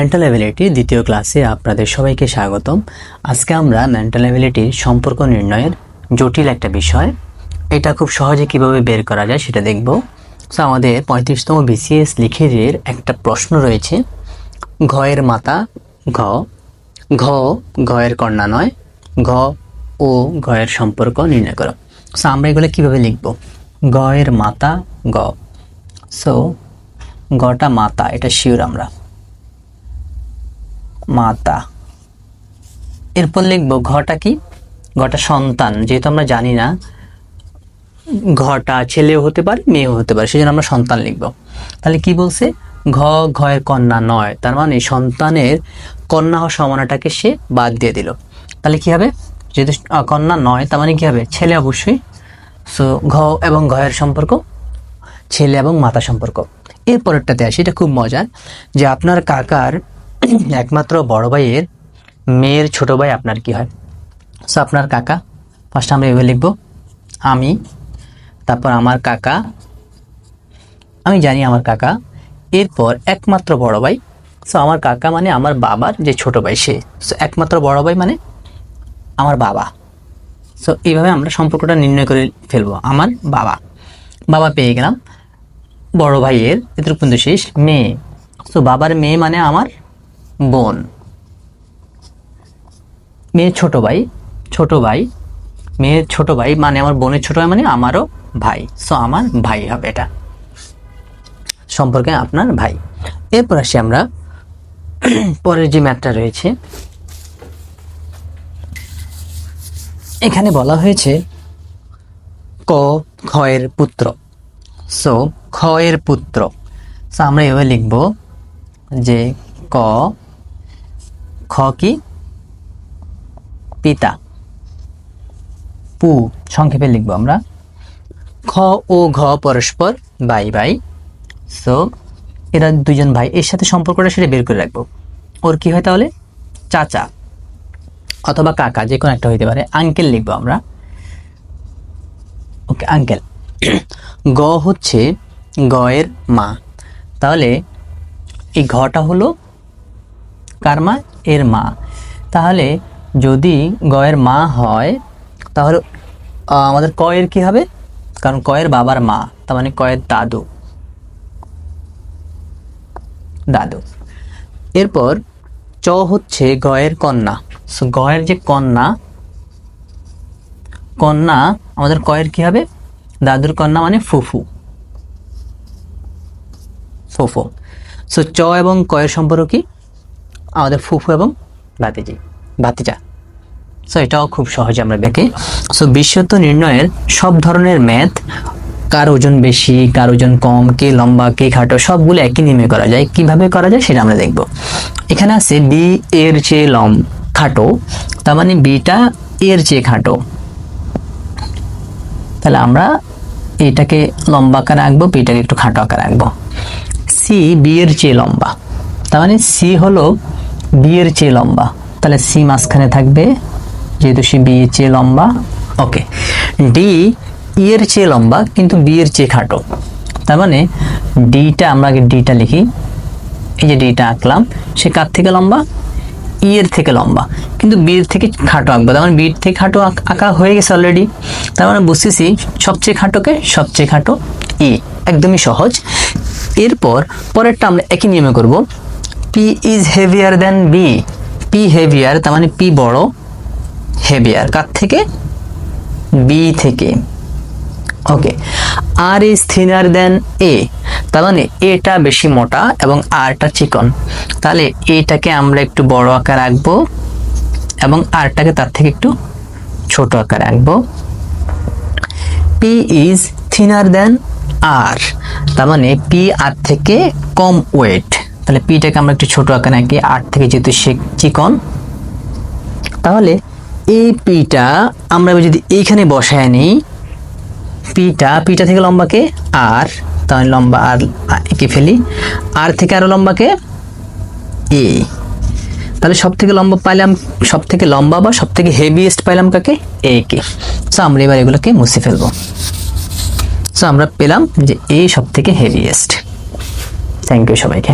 Mental ability দ্বিতীয় ক্লাসে আপনাদের সবাইকে স্বাগতম। আজকে আমরা মেন্টাল অ্যাবিলিটির সম্পর্ক নির্ণয়ের জটিল একটা বিষয়। এটা খুব সহজে কীভাবে বের করা যায় সেটা দেখব। সো আমাদের পঁয়ত্রিশতম বিসিএস লিখিতের একটা প্রশ্ন রয়েছে। ঘয়ের মাতা ঘ ঘ ঘয়ের কন্যা নয়, ঘ ও ঘয়ের সম্পর্ক নির্ণয় করো। সো আমরা এগুলো কীভাবে লিখব? গয়ের মাতা গ সো গটা মাতা, এটা শিওর আমরা। মাতা। এরপর লিখব ঘটা কি? ঘটা সন্তান যেহেতু আমরা জানি না ঘটা ছেলেও হতে পারে মেয়েও হতে পারে সেজন্য আমরা সন্তান লিখব। তাহলে কি বলছে? ঘ ঘয়ের কন্যা নয়। তার মানে সন্তানের কন্যা হওয়া সমানাটাকে সে বাদ দিয়ে দিল। তাহলে কি হবে? আহ, কন্যা নয় তার মানে কি হবে? ছেলে অবশ্যই। সো ঘ এবং ঘয়ের সম্পর্ক ছেলে এবং মাতা সম্পর্ক। এর পরেরটাতে আসি এটা খুব মজার যে আপনার কাকার একমাত্র বড় ভাইয়ের মেয়ের ছোট ভাই আপনার কি হয়? সো আপনার কাকা ফার্স্ট আমরা এভাবে লিখব, আমি, তারপর আমার কাকা, আমি জানি আমার কাকা, এরপর একমাত্র বড় ভাই সো আমার কাকা মানে আমার বাবার যে ছোট ভাই সে সো একমাত্র বড় ভাই মানে আমার বাবা সো এইভাবে আমরা সম্পর্কটা নির্ণয় করে ফেলব, আমার বাবা বাবা পেয়ে গেলাম বড় ভাইয়ের এতটুকু শেষ, মেয়ে সো বাবার মেয়ে মানে আমার বোন। মেয়ের ছোট ভাই ছোট ভাই মেয়ের ছোট ভাই মানে আমার বোনের ছোট ভাই মানে আমারও ভাই। সো আমার ভাই হবে এটা। সম্পর্কে আপনার ভাই। এরপর আসি আমরা। পরের যে ম্যাথটা রয়েছে, এখানে বলা হয়েছে ক, ক্ষয়ের পুত্র। সো ক্ষয়ের পুত্র। সো আমরা এভাবে লিখব যে ক খ কি? পিতা। পু, সংক্ষেপে লিখব আমরা। খ ও ঘ পরস্পর, বাই বাই। সো, এরা দুজন ভাই, এর সাথে সম্পর্কটা সেটা বের করে রাখব। ওর কি হয় তাহলে? চাচা অথবা কাকা, যে কোনো একটা হইতে পারে। আঙ্কেল লিখব আমরা। ওকে, আঙ্কেল। গ হচ্ছে গয়ের মা। তাহলে এই ঘটা হলো কার মা এর মা। তাহলে যদি গয়ের মা হয়, তাহলে আমাদের কয়ের কি হবে? কারণ কয়ের বাবার মা, তার মানে কয়ের দাদু। দাদু। এরপর চ হচ্ছে গয়ের কন্যা। গয়ের যে কন্যা কন্যা, আমাদের কয়ের কি হবে? দাদুর কন্যা মানে ফুফু। ফুফু। সো চ এবং কয়ের সম্পর্ক কি? আমাদের ফুফু এবং ভাতিজি ভাতিজা। সো এটাও খুব সহজে আমরা দেখি। সো বিশ্বত্ব নির্ণয়ের সব ধরনের ম্যাথ কার ওজন বেশি, কার ওজন কম, কে লম্বা, কে খাটো, সবগুলো একই নিয়মে করা যায়। কীভাবে করা যায় সেটা আমরা দেখব। এখানে আছে বি এর চেয়ে লম খাটো, তার মানে বিটা এর চেয়ে খাটো। তাহলে আমরা এটাকে লম্বা আকারে আঁকবো বিটাকে একটু খাটো আকারে আঁকবো। সি বি এর চেয়ে লম্বা, তার মানে সি হলো বি এর চেয়ে লম্বা। তাহলে সি মাঝখানে থাকবে, যেহেতু সি বি এর চেয়ে লম্বা। ওকে। ডি ই এর চেয়ে লম্বা, কিন্তু বি এর চেয়ে খাটো। তার মানে ডিটা আমরা আগে ডিটা লিখি। এই যে ডিটা আঁকলাম, সে কার থেকে লম্বা? ই এর থেকে লম্বা। কিন্তু বি এর থেকে খাটো আঁকবো। তার মানে বি এর থেকে খাটো আঁকা হয়ে গেছে অলরেডি তার মানে বুঝতেছি সবচেয়ে খাটোকে সবচেয়ে খাটো ই একদমই সহজ। এরপর পরেরটা আমরা একই নিয়মে করব। P is heavier then B P heavier তার মানে পি বড় হেভিয়ার কার থেকে? বি থেকে। ওকে আর ইজ থিনার দেন এ তার মানে এটা বেশি মোটা এবং আরটা চিকন। তাহলে এটাকে আমরা একটু বড় আকার রাখব এবং আরটাকে তার থেকে একটু ছোট আকার রাখব পি ইজ থিনার দেন আর তার মানে পি আর থেকে কম ওয়েট তাহলে পিটাকে আমরা একটু ছোট আকারে আঁকি আর থেকে যেহেতু সে চিকন, তাহলে এই পিটা আমরা যদি এইখানে বসায় নিই পিটা পিটা থেকে লম্বাকে আর তাহলে লম্বা আর এঁকে ফেলি। আর থেকে আরও লম্বাকে এ তাহলে সব থেকে লম্বা পাইলাম সব থেকে লম্বা বা সব থেকে হেভিয়েস্ট পাইলাম কাকে? এ কে। সো আমরা এবার এগুলোকে মুছে ফেলব। সো আমরা পেলাম যে এ সব থেকে হেভিয়েস্ট থ্যাংক ইউ সবাইকে।